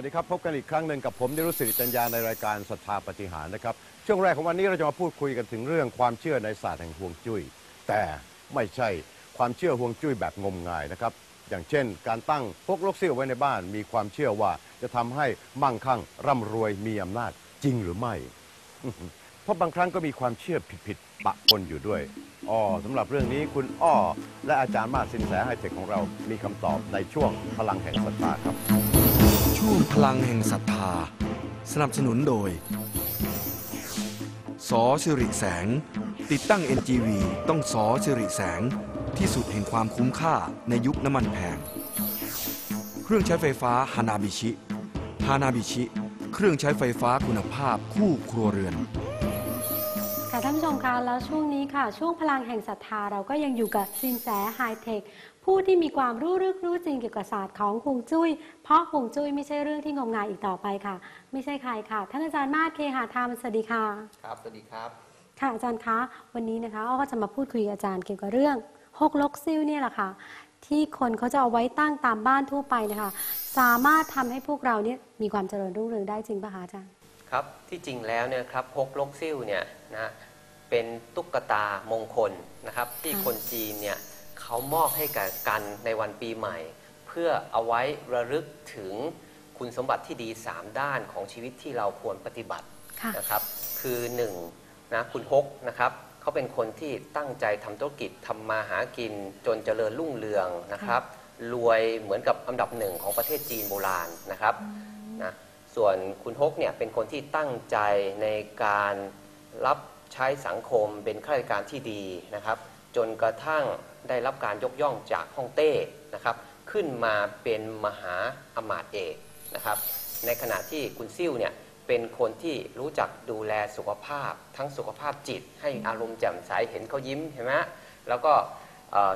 วัสดีครับ พบกันอีกครั้งหนึ่งกับผมนิรุสิริจัญญาในรายการศรัทธาปฏิหารนะครับ ช่วงแรกของวันนี้เราจะมาพูดคุยกันถึงเรื่องความเชื่อในศาสตร์แห่งห่วงจุ้ย แต่ไม่ใช่ความเชื่อห่วงจุ้ยแบบงมงายนะครับ อย่างเช่น การตั้งพวกลกเสี้ยวไว้ในบ้าน มีความเชื่อว่าจะทำให้มั่งคั่งร่ำรวยมีอำนาจจริงหรือไม่ เพราะบางครั้งก็มีความเชื่อผิดๆปะปนอยู่ด้วยอ๋อสำหรับเรื่องนี้คุณอ้อและอาจารย์มาสสินแสไฮเทคของเรามีคำตอบในช่วงพลังแห่งศรัทธาครับ ช่วงพลังแห่งศรัทธา สนับสนุนโดย สอสิริแสง ติดตั้ง NGV ต้องสอสิริแสง ที่สุดแห่งความคุ้มค่าในยุคน้ำมันแพง เครื่องใช้ไฟฟ้าฮานาบิชิฮานาบิชิ เครื่องใช้ไฟฟ้าคุณภาพคู่ครัวเรือน ค่ะท่านผู้ชมคะแล้วช่วงนี้ค่ะ ช่วงพลังแห่งศรัทธาเราก็ยังอยู่กับสินแสไฮเทคผู้ที่มีความรู้ลึกรู้จริงเกี่ยวกับศาสตร์ของฮวงจุ้ย เพราะฮวงจุ้ยไม่ใช่เรื่องที่งมงายอีกต่อไปค่ะ ไม่ใช่ใครค่ะ ท่านอาจารย์มาศเคหาธรรมสวัสดีค่ะ ครับ สวัสดีครับ ค่ะอาจารย์คะ วันนี้นะคะอ้อก็จะมาพูดคุยกับอาจารย์เกี่ยวกับเรื่องฮกลกซิ่วเนี่ยแหละค่ะ ที่คนเขาจะเอาไว้ตั้งตามบ้านทั่วไปนะคะ สามารถทำให้พวกเราเนี่ยมีความเจริญรุ่งเรืองได้จริงปะคะอาจารย์ ครับ ที่จริงแล้วเนี่ยครับฮกลกซิ่วเนี่ยนะ เป็นตุ๊กตามงคลนะครับ ที่ค่ะคนจีนเนี่ยเขามอบให้กับกันในวันปีใหม่ เพื่อเอาไว้ระลึกถึงคุณสมบัติที่ดี 3 ด้านของชีวิตที่เราควรปฏิบัติค่ะนะครับ คือ1นะคุณฮกนะครับเขาเป็นคนที่ตั้งใจทำธุรกิจทำมาหากินจนเจริญรุ่งเรืองนะครับรวยเหมือนกับอันดับหนึ่งของประเทศจีนโบราณนะครับนะส่วนคุณฮกเนี่ยเป็นคนที่ตั้งใจในการรับ ใช้สังคมเป็นข้าราชการที่ดีนะครับ จนกระทั่งได้รับการยกย่องจากฮ่องเต้นะครับ ขึ้นมาเป็นมหาอมาตย์เอกนะครับ ในขณะที่คุณซิ่วเนี่ยเป็นคนที่รู้จักดูแลสุขภาพ ทั้งสุขภาพจิต ให้อารมณ์แจ่มใสเห็นเขายิ้มเห็นไหมแล้วก็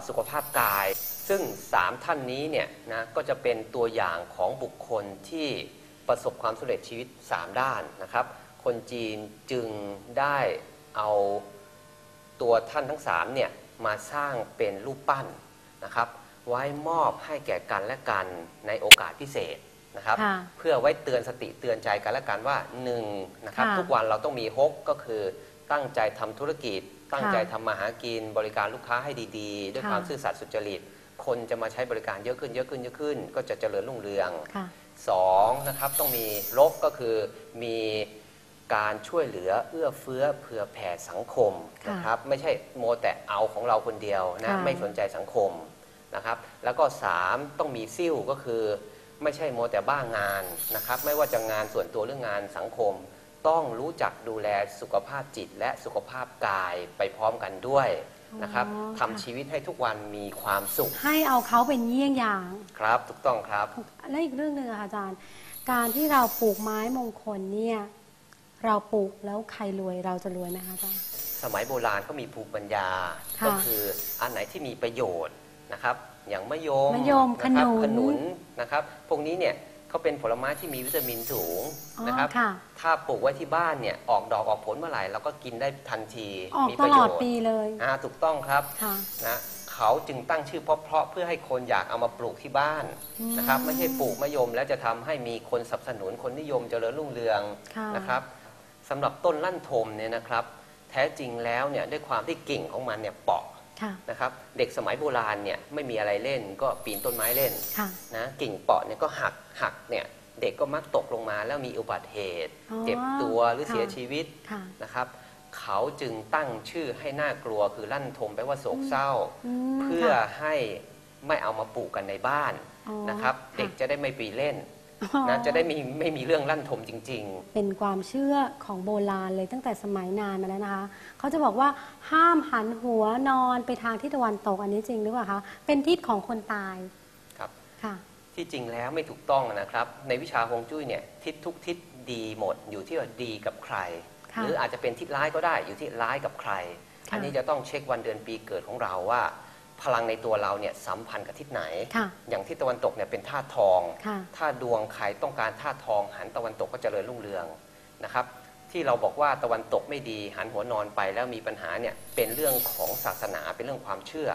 สุขภาพกาย ซึ่งสามท่านนี้เนี่ยนะก็จะเป็นตัวอย่างของบุคคลที่ประสบความสำเร็จชีวิต 3 ด้านนะครับ คนจีนจึงได้ เอาตัวท่านทั้ง3เนี่ยมาสร้างเป็นรูปปั้นนะครับ ไว้มอบให้แก่กันและกันในโอกาสพิเศษนะครับ ค่ะเพื่อไว้เตือนสติเตือนใจกันและกันว่าหนึ่งนะครับ ค่ะ ทุกวันเราต้องมีฮกก็คือตั้งใจทำธุรกิจ ตั้งใจทำมาหากิน บริการลูกค้าให้ดีๆ ด้วยค่ะความซื่อสัตย์สุจริต คนจะมาใช้บริการเยอะขึ้นเยอะขึ้นเยอะขึ้น ก็จะเจริญรุ่งเรือง ค่ะ สองนะครับต้องมีลบก็คือมี การช่วยเหลือเอื้อเฟื้อเผื่อแผ่สังคมค่ะนะครับไม่ใช่โมแต่เอาของเราคนเดียวนะค่ะไม่สนใจสังคมนะครับ แล้วก็สามต้องมีซิ่วก็คือ ไม่ใช่โมแต่บ้างานนะครับ ไม่ว่าจะงานส่วนตัวหรืองานสังคม ต้องรู้จักดูแลสุขภาพจิตและสุขภาพกายไปพร้อมกันด้วยนะครับอ๋อทำชีวิตให้ทุกวันมีความสุข ให้เอาเขาเป็นเยี่ยงอย่างครับถูกต้องครับและอีกเรื่องหนึ่งอะค่ะอาจารย์ การที่เราปลูกไม้มงคลเนี่ย เราปลูกแล้วใครรวยเราจะรวยไหมคะอาจารย์ สมัยโบราณก็มีภูมิปัญญา ค่ะ ก็คืออันไหนที่มีประโยชน์นะครับ อย่างมะยมมะยมนะครับขนุนขนุนนะครับ พวกนี้เนี่ยเขาเป็นผลไม้ที่มีวิตามินสูงอ๋อนะครับ ค่ะ ถ้าปลูกไว้ที่บ้านเนี่ยออกดอกออกผลเมื่อไหร่เราก็กินได้ทันทีออกมีตประลโยอดชน์ปีเลยอ่าถูกต้องครับ ค่ะ นะเขาจึงตั้งชื่อเพราะๆเพื่อให้คนอยากเอามาปลูกที่บ้านอืมนะครับ ไม่ใช่ปลูกมะยมแล้วจะทำให้มีคนสนับสนุนคนนิยมเจริญรุ่งเรืองค่ะ นะครับ สำหรับต้นลั่นทมเนี่ยนะครับ แท้จริงแล้วเนี่ยด้วยความที่กิ่งของมันเนี่ยเปราะค่ะ นะครับ เด็กสมัยโบราณเนี่ยไม่มีอะไรเล่นก็ปีนต้นไม้เล่นค่ะ นะกิ่งเปราะเนี่ยก็หักหักเนี่ยเด็กก็มักตกลงมาแล้วมีอุบัติเหตุ อ๋อเจ็บตัวหรือค่ะ เสียชีวิตค่ะ นะครับ เขาจึงตั้งชื่อให้น่ากลัวคือลั่นทมแปลว่าโศกเศร้า อืมเพื่อค่ะให้ไม่เอามาปลูกกันในบ้านอ๋อนะครับค่ะเด็กจะได้ไม่ปีเล่นอ๋อ นะจะได้มีไม่มีเรื่องลั่นทมจริงๆเป็นความเชื่อของโบราณเลยตั้งแต่สมัยนานมาแล้วนะคะ เขาจะบอกว่าห้ามหันหัวนอนไปทางทิศตะวันตกอันนี้จริงหรือเปล่าคะ เป็นทิศของคนตาย ครับ ค่ะที่จริงแล้วไม่ถูกต้องนะครับ ในวิชาฮวงจุ้ยเนี่ยทิศทุกทิศดีหมดอยู่ที่ว่าดีกับใคร ค่ะหรืออาจจะเป็นทิศร้ายก็ได้อยู่ที่ร้ายกับใคร ค่ะ อันนี้จะต้องเช็ควันเดือนปีเกิดของเราว่า พลังในตัวเราเนี่ยสัมพันธ์กับทิศไหน ค่ะอย่างทิศตะวันตกเนี่ยเป็นธาตุทอง ค่ะถ้าดวงใครต้องการธาตุทอง หันตะวันตกก็เจริญรุ่งเรืองนะครับที่เราบอกว่าตะวันตกไม่ดีหันหัวนอนไปแล้วมีปัญหาเนี่ยเป็นเรื่องของศาสนาเป็นเรื่องความเชื่อ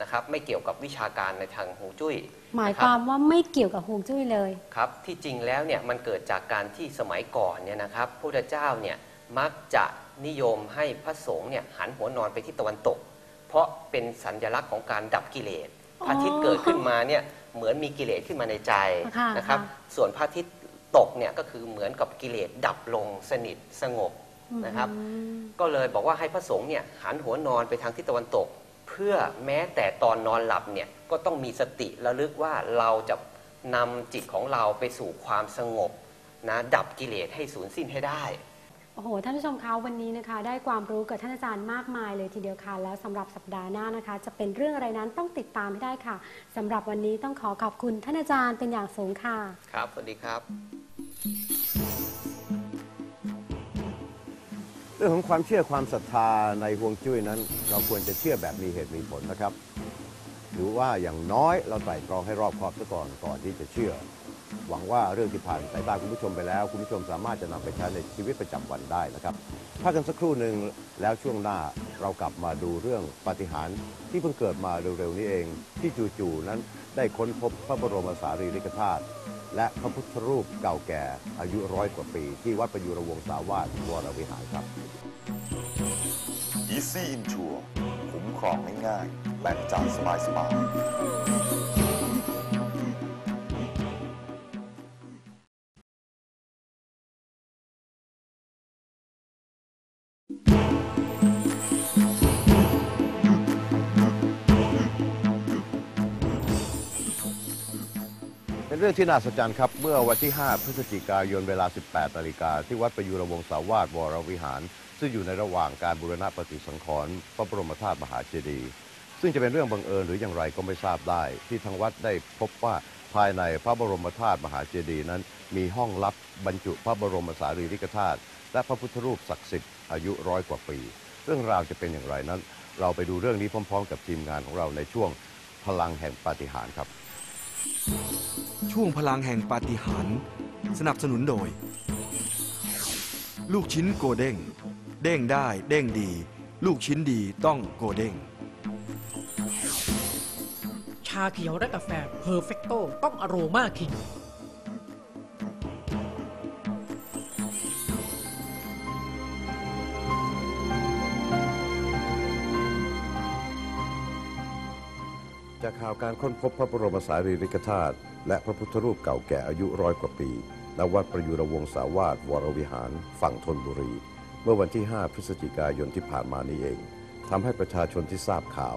นะครับไม่เกี่ยวกับวิชาการในทางฮวงจุ้ยหมายนะครับวามว่าไม่เกี่ยวกับฮวงจุ้ยเลย ครับที่จริงแล้วเนี่ยมันเกิดจากการที่สมัยก่อนเนี่ยนะครับพระพุทธเจ้าเนี่ยมักจะนิยมให้พระสงฆ์เนี่ยหันหัวนอนไปที่ตะวันตกเพ ราะเป็นสัญลักษณ์ของการดับกิเลสอ๋อพระอาทิตย์เกิดขึ้นมาเนี่ยเหมือนมีกิเลสขึ้นมาในใจค่ะนะครับค่ะส่วนพระอาทิตย์ตกเนี่ยก็คือเหมือนกับกิเลสดับลงสนิทสงบนะครับ อืม ก็เลยบอกว่าให้พระสงฆ์เนี่ยหันหัวนอนไปทางทิศตะวันตก เพื่อแม้แต่ตอนนอนหลับเนี่ยก็ต้องมีสติระลึกว่าเราจะนำจิตของเราไปสู่ความสงบนะดับกิเลสให้สูญสิ้นให้ได้ โอ้โห ท่านผู้ชมคะวันนี้นะคะ ได้ความรู้กับท่านอาจารย์มากมายเลยทีเดียวค่ะ แล้วสำหรับสัปดาห์หน้านะคะ จะเป็นเรื่องอะไรนั้นต้องติดตามให้ได้ค่ะสำหรับวันนี้ต้องขอขอบคุณท่านอาจารย์เป็นอย่างสูงค่ะ ครับสวัสดีครับ เรื่องของความเชื่อความศรัทธาในฮวงจุ้ยนั้น เราควรจะเชื่อแบบมีเหตุมีผลนะครับ หรือว่าอย่างน้อยเราไตร่ตรองให้รอบคอบซะก่อนก่อนที่จะเชื่อ หวังว่าเรื่องที่ผ่านสายตาคุณผู้ชมไปแล้ว คุณผู้ชมสามารถจะนำไปใช้ในชีวิตประจำวันได้นะครับพักกันสักครู่หนึ่งแล้วช่วงหน้าเรากลับมาดูเรื่องปาฏิหาริย์ที่เพิ่งเกิดมาเร็วๆนี้เอง ที่จู่ๆนั้นได้ค้นพบพระบรมสารีริกธาตุและพระพุทธรูปเก่าแก่อายุร้อยกว่าปี ที่วัดประยุรวงศาวาสวรวิหารครับ Easy Insure คุ้มครองง่ายๆแบ่งจ่ายสบายๆ รื่องที่น่าสนใจครับ เมื่อวันที่ 5 พฤศจิกายนเวลา 18 นาฬิกา ที่วัดประยุรวงศาวาสวรวิหาร ซึ่งอยู่ในระหว่างการบูรณะปฏิสังขรณ์พระบรมธาตุมหาเจดีย์ซึ่งจะเป็นเรื่องบังเอิญหรืออย่างไรก็ไม่ทราบได้ ที่ทางวัดได้พบว่าภายในพระบรมธาตุมหาเจดีย์นั้น มีห้องลับบรรจุพระบรมสารีริกธาตุและพระพุทธรูปศักดิ์สิทธิ์อายุร้อยกว่าปี เรื่องราวจะเป็นอย่างไรนั้น เราไปดูเรื่องนี้พร้อม ๆ กับทีมงานของเราในช่วงพลังแห่งปาฏิหาริย์ครับ ช่วงพลังแห่งปาฏิหาริย์สนับสนุนโดย ลูกชิ้นโกเด้ง เด้งได้เด้งดี ลูกชิ้นดีต้องโกเด้ง ชาเขียวและกาแฟเพอร์เฟกโตต้องอโรมาคิง จากข่าวการค้นพบพระบรมสารีริกธาตุและพระพุทธรูปเก่าแก่อายุร้อยกว่าปีณวัดประยุรวงศาวาสวรวิหาร ฝั่งธนบุรี เมื่อวันที่ 5 พฤศจิกายนที่ผ่านมานี้เองทำให้ประชาชนที่ทราบข่าว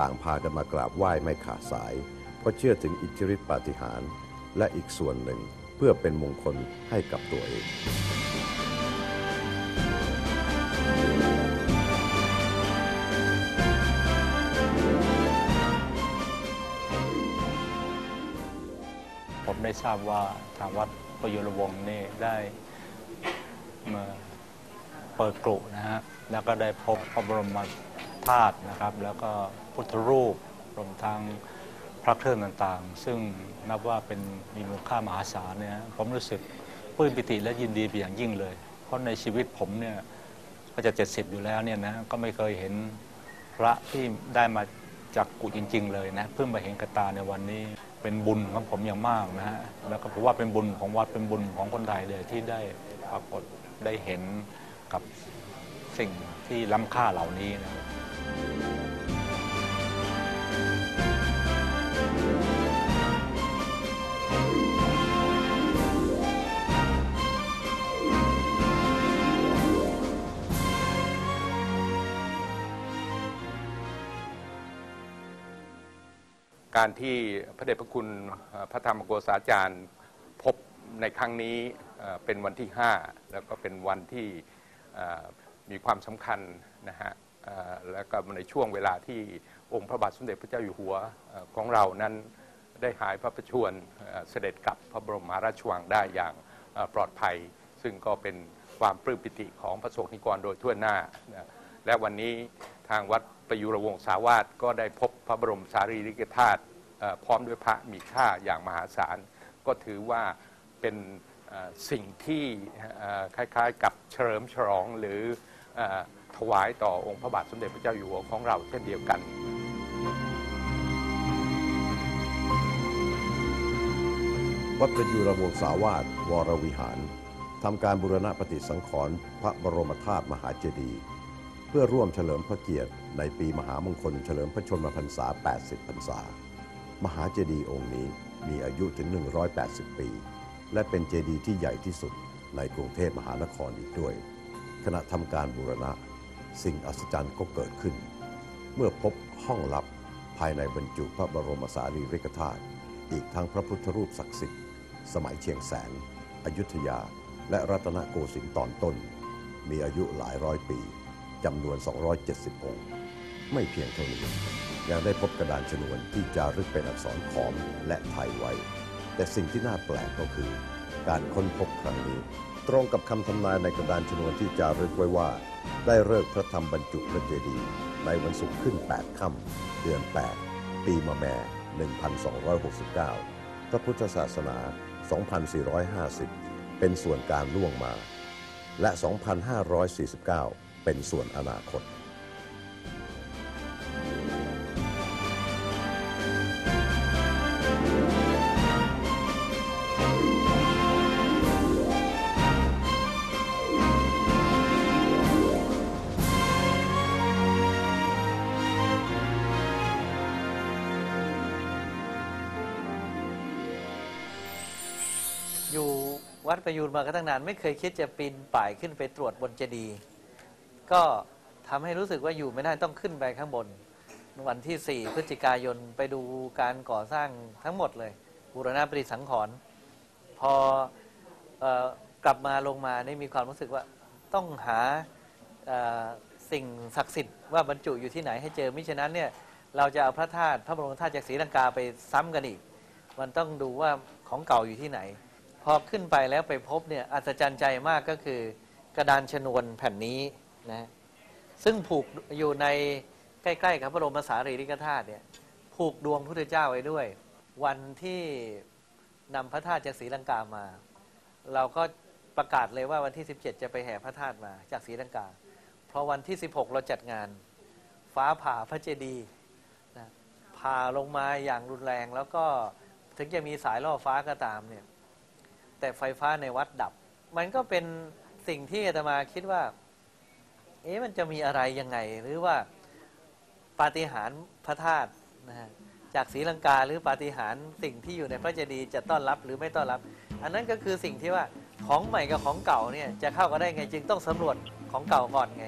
ต่างพากันมากราบไหว้ไม่ขาดสาย เพราะเชื่อถึงอิทธิฤทธิปาฏิหาริย์และอีกส่วนหนึ่งเพื่อเป็นมงคลให้กับตัวเอง ได้ทราบว่าทางวัดประยุรวงศ์นี่ได้มาเปิดกรุนะฮะแล้วก็ได้พบพระบรมธาตุนะครับ แล้วก็พุทธรูปรวมทั้งพระเครื่องต่างๆ ซึ่งนับว่าเป็นมีมูลค่ามหาศาลเนี่ยผมรู้สึกปลื้มปิติและยินดีเป็นอย่างยิ่งเลย เพราะในชีวิตผมเนี่ยก็จะ 70 อยู่แล้วเนี่ยนะก็ไม่เคยเห็นพระที่ได้มาจากกุจริง ๆ เลยนะเพิ่งมาเห็นกระตาในวันนี้ เป็นบุญของผมอย่างมากนะฮะแล้วก็ผมว่าเป็นบุญของวัดเป็นบุญของคนไทยเลยที่ได้ปรากฏได้เห็นกับสิ่งที่ล้ำค่าเหล่านี้นะครับ การที่พระเดชพระคุณพระธรรมโกษาจารย์พบในครั้งนี้เป็นวันที่ 5 แล้วก็เป็นวันที่มีความสำคัญนะฮะแล้วก็ในช่วงเวลาที่องค์พระบาทสมเด็จพระเจ้าอยู่หัวของเรานั้นได้หายพระประชวรเสด็จกลับพระบรมราชวังได้อย่างปลอดภัย ซึ่งก็เป็นความปลื้มปิติของพระสงฆ์นิกรโดยทั่วหน้า และวันนี้ทางวัดประยุรวงศาวาสก็ได้พบพระบรมสารีริกธาตุ พร้อมด้วยพระมีค่าอย่างมหาศาล ก็ถือว่าเป็นสิ่งที่คล้ายๆ กับเฉลิมฉลองหรืออถวายต่อองค์พระบาทสมเด็จพระเจ้าอยู่หัวของเราเช่นเดียวกันวัดประยุรวงศาวาสวรวิหารทำการบูรณะปฏิสังขรณ์พระบรมธาตุมหาเจดีย์เพื่อร่วมเฉลิมพระเกียรติในปีมหามงคลเฉลิมพระชนมพรรษา 80 พรรษา มหาเจดีย์องค์นี้มีอายุถึง 180 ปี และเป็นเจดีย์ที่ใหญ่ที่สุดในกรุงเทพมหานครอีกด้วย ขณะทำการบูรณะ สิ่งอัศจรรย์ก็เกิดขึ้น เมื่อพบห้องลับภายในบรรจุพระบรมสารีริกธาตุอีกทั้งพระพุทธรูปศักดิ์สิทธิ์ สมัยเชียงแสน อยุธยา และรัตนโกสินทร์ตอนต้น มีอายุหลายร้อยปีจำนวน 270 องค์ ไม่เพียงเท่านี้ ยังได้พบกระดานชนวนที่จารึกเป็นอักษรขอมและไทยไว้ แต่สิ่งที่น่าแปลกก็คือ การค้นพบครั้งนี้ ตรงกับคำทำนายในกระดานชนวนที่จารึกไว้ว่า ได้เลิกพระธรรมบรรจุพระเจดีย์ในวันศุกร์ขึ้น 8 ค่ำเดือน 8 ปีมะแม่ 1269 พระพุทธศาสนา 2450 เป็นส่วนการล่วงมา และ 2549 เป็นส่วนอนาคต ประยูนมาก็ตั้งนานไม่เคยคิดจะปีนป่ายขึ้นไปตรวจบนเจดีย์ก็ทำให้รู้สึกว่าอยู่ไม่ได้ต้องขึ้นไปข้างบน วันที่ 4 พฤศจิกายนไปดูการก่อสร้างทั้งหมดเลย บูรณะปฏิสังขรณ์พออกลับมาลงมานี่มีความรู้สึกว่าต้องหาสิ่งศักดิ์สิทธิ์ว่าบรรจุอยู่ที่ไหนให้เจอมิฉะนั้นเนี่ยเราจะเอาพระธาตุพระบรมธาตุจากศรีลังกาไปซ้ำกันอีก มันต้องดูว่าของเก่าอยู่ที่ไหน อขึ้นไปแล้วไปพบเนี่ยอัศจรรย์ใจมากก็คือกระดานชนวนแผ่นนี้นะซึ่งผูกอยู่ในใกล้ๆกับพระบรมสารีริกธาตุเนี่ยผูกดวงพุทธเจ้าไว้ด้วย วันที่นำพระธาตุจากศรีลังกามา เราก็ประกาศเลยว่าวันที่ 17 จะไปแห่พระธาตุมาจากศรีลังกา เพราะวันที่ 16 เราจัดงาน ฟ้าผ่าพระเจดีย์ผ่าลงมาอย่างรุนแรงแล้วก็ถึงจะมีสายล่อฟ้าก็ตามเนี่ย แต่ไฟฟ้าในวัดดับ มันก็เป็นสิ่งที่อาตมาคิดว่า เอ๊ะมันจะมีอะไรยังไง หรือว่าปาฏิหาริย์พระธาตุนะฮะจากศรีลังกาหรือปาฏิหาริย์สิ่งที่อยู่ในพระเจดีย์จะต้อนรับหรือไม่ต้อนรับ อันนั้นก็คือสิ่งที่ว่าของใหม่กับของเก่าเนี่ยจะเข้ากันได้ไงจึงต้องสำรวจของเก่าก่อนไง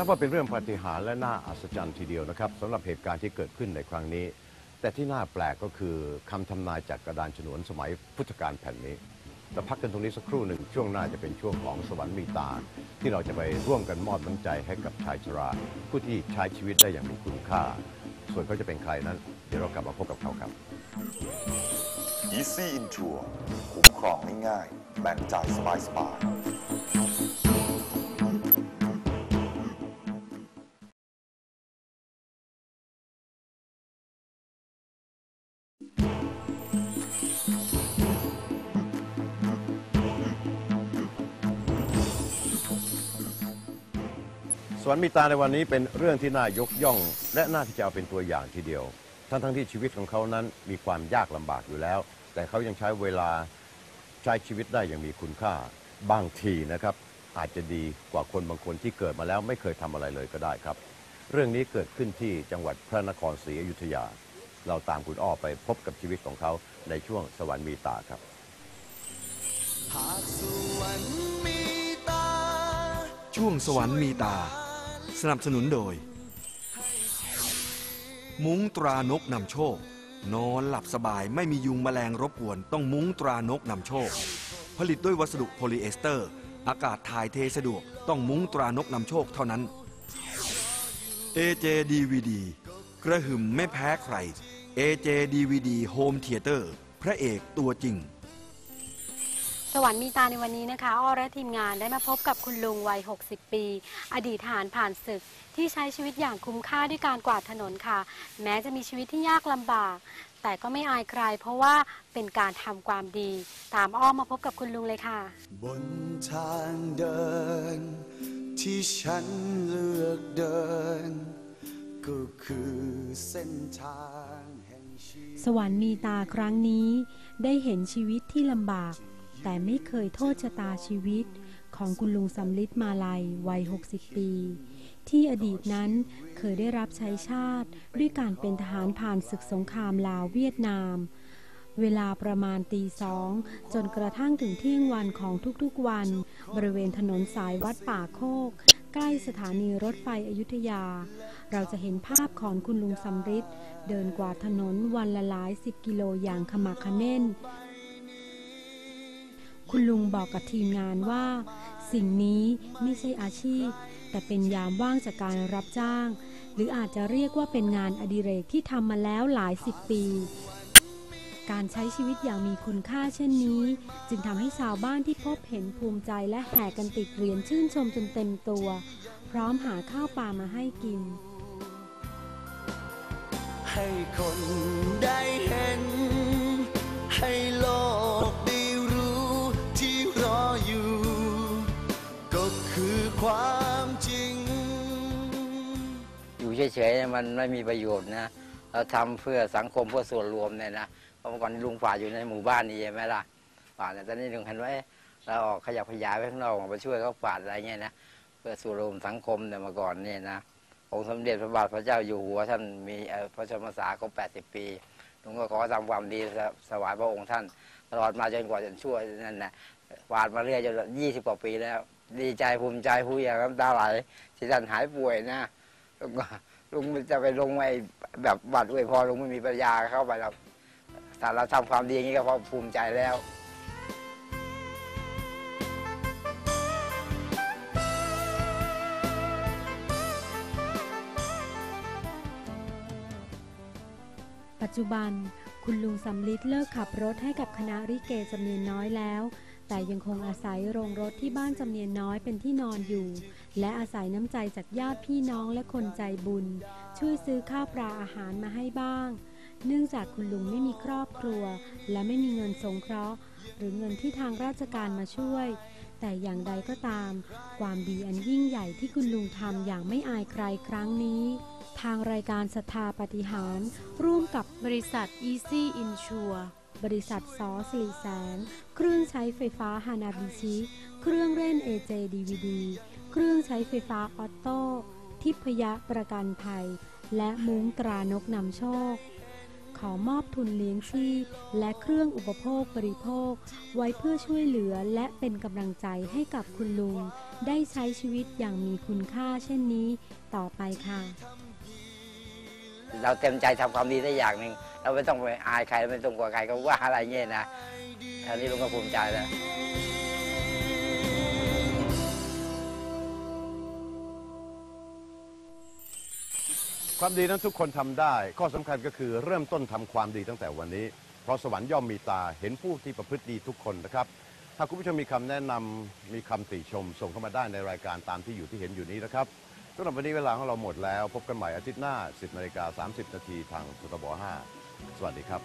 นับว่าเป็นเรื่องปาฏิหาริย์และน่าอัศจรรย์ทีเดียวนะครับสำหรับเหตุการณ์ที่เกิดขึ้นในครั้งนี้ แต่ที่น่าแปลกก็คือคำทำนายจากกระดานฉนวนสมัยพุทธกาลแผ่นนี้เราพักกันตรงนี้สักครู่หนึ่งช่วงหน้าจะเป็นช่วงของสวรรค์มีตา ที่เราจะไปร่วมกันมอบน้ำใจให้กับชายชรา ผู้ที่ใช้ชีวิตได้อย่างมีคุณค่า ส่วนเขาจะเป็นใครนั้น เดี๋ยวเรากลับมาพบกับเขาครับ Easy Insure คุ้มครองง่ายๆแบ่งจ่ายสบายๆ วรรค์มีตาในวันนี้เป็นเรื่องที่น่ายกย่อง และน่าที่จะเอาเป็นตัวอย่างทีเดียว ทั้งทั้งที่ชีวิตของเขานั้นมีความยากลำบากอยู่แล้ว แต่เขายังใช้เวลาใช้ชีวิตได้อย่างมีคุณค่าบางทีนะครับ อาจจะดีกว่าคนบางคนที่เกิดมาแล้วไม่เคยทำอะไรเลยก็ได้ครับ เรื่องนี้เกิดขึ้นที่จังหวัดพระนครศรีอยุธยา เราตามคุณอ้อไปพบกับชีวิตของเขาในช่วงสวรรค์มีตาครับช่วงสวรรค์มีตา สนับสนุนโดย มุ้งตรานกนำโชค นอนหลับสบายไม่มียุงแมลงรบกวน ต้องมุ้งตรานกนำโชค ผลิตด้วยวัสดุโพลีเอสเตอร์ อากาศถ่ายเทสะดวก ต้องมุ้งตรานกนำโชคเท่านั้น AJ DVD กระหึ่มไม่แพ้ใคร AJ DVD Home Theater พระเอกตัวจริง สวรรค์มีตาในวันนี้นะคะ อ้อและทีมงานได้มาพบกับคุณลุงวัย 60 ปี อดีตทหารผ่านศึก ที่ใช้ชีวิตอย่างคุ้มค่าด้วยการกวาดถนนค่ะ แม้จะมีชีวิตที่ยากลำบาก แต่ก็ไม่อายใคร เพราะว่าเป็นการทำความดี ตามอ้อมมาพบกับคุณลุงเลยค่ะ บนทางเดิน ที่ฉันเลือกเดิน ก็คือเส้นทางแห่งชีวิต สวรรค์มีตาครั้งนี้ ได้เห็นชีวิตที่ลำบาก แต่ไม่เคยโทษชะตาชีวิตของคุณลุงสำลิดมาลัยวัย 60 ปี ที่อดีตนั้นเคยได้รับใช้ชาติด้วยการเป็นทหารผ่านศึกสงครามลาวเวียดนาม เวลาประมาณตีสองจนกระทั่งถึงเที่ยงวันของทุกๆวัน บริเวณถนนสายวัดป่าโคก ใกล้สถานีรถไฟอยุธยา เราจะเห็นภาพของคุณลุงสำริดเดินกวาดถนนวันละหลายสิบกิโลอย่างขมักเขม้น คุณลุงบอกกับทีมงานว่า สิ่งนี้ไม่ใช่อาชีพ แต่เป็นยามว่างจากการรับจ้าง หรืออาจจะเรียกว่าเป็นงานอดิเรกที่ทำมาแล้วหลายสิบปี การใช้ชีวิตอย่างมีคุณค่าเช่นนี้ จึงทำให้ชาวบ้านที่พบเห็นภูมิใจและแห่กันติดเหรียญชื่นชมจนเต็มตัว พร้อมหาข้าวปลามาให้กิน ให้คนได้เห็น เฉยๆมันไม่มีประโยชน์นะเราทำเพื่อสังคมเพื่อส่วนรวมเนี่ยนะเพราะเมื่อก่อนลุงฝ่าอยู่ในหมู่บ้านนี่ใช่ไหมล่ะฝ่าเนี่ตอนนี้ลุงเห็นว่าเราออกขยับขยายไปข้างนอกมาช่วยเขาฝาอะไรเงี้ยนะเพื่อส่วนรวมสังคมเนี่ยเมื่อก่อนเนี่ยนะองค์สมเด็จพระบาทพระเจ้าอยู่หัวท่านมีพระชนมพรรษาครบ80 ปีลุงก็ขอทำความดีสวายพระองค์ท่านตลอดมาจนกว่าจะช่วยนั่นแหละวาดมาเรื่อยจนยี่สิบกว่าปีแล้ว ดีใจภูมิใจผู้ใหญ่น้ำตาไหลที่ท่านหายป่วยนะ ลุงจะไปลงไอ้แบบบัตรอวยพรลุงไม่มีปัญญาเข้าไปหรอกแต่เราทำความดีอย่างนี้ก็พอภูมิใจแล้วปัจจุบันคุณลุงสำลิดเลิกขับรถให้กับคณะริเกจำเนียนน้อยแล้ว แต่ยังคงอาศัยโรงรถที่บ้านจำเนียนน้อยเป็นที่นอนอยู่ และอาศัยน้ำใจจากญาติพี่น้องและคนใจบุญ ช่วยซื้อข้าวปลาอาหารมาให้บ้าง เนื่องจากคุณลุงไม่มีครอบครัว และไม่มีเงินสงเคราะห์ หรือเงินที่ทางราชการมาช่วย แต่อย่างใดก็ตาม ความดีอันยิ่งใหญ่ที่คุณลุงทำอย่างไม่อายใครครั้งนี้ทางรายการศรัทธาปฏิหาร ร่วมกับบริษัท Easy Insure บริษัทซอสิริแสง เครื่องใช้ไฟฟ้าฮานาบิชิ เครื่องเล่น AJ DVD เครื่องใช้ไฟฟ้าออโต้ ทิพยประกันภัย และมุ้งตรานกนำโชค ขอมอบทุนเลี้ยงชีพ และเครื่องอุปโภคบริโภค ไว้เพื่อช่วยเหลือและเป็นกำลังใจให้กับคุณลุง ได้ใช้ชีวิตอย่างมีคุณค่าเช่นนี้ ต่อไปค่ะ เราเต็มใจทำความดีได้อย่างหนึ่งเราไม่ต้องไปอายใครไม่ต้องกลัวใครก็ว่าอะไรเงี้ยนะอันนี้ลุงก็ภูมิใจแล้วความดีนั้นทุกคนทำได้ ข้อสำคัญก็คือเริ่มต้นทำความดีตั้งแต่วันนี้ เพราะสวรรค์ย่อมมีตาเห็นผู้ที่ประพฤติดีทุกคนนะครับ ถ้าคุณผู้ชมมีคำแนะนำมีคำติชม ส่งเข้ามาได้ในรายการตามที่อยู่ที่เห็นอยู่นี้นะครับ สำหรับวันนี้เวลาของเราหมดแล้ว พบกันใหม่อาทิตย์หน้า 10นาฬิกา30 นาทีทางททบ5สวัสดีครับ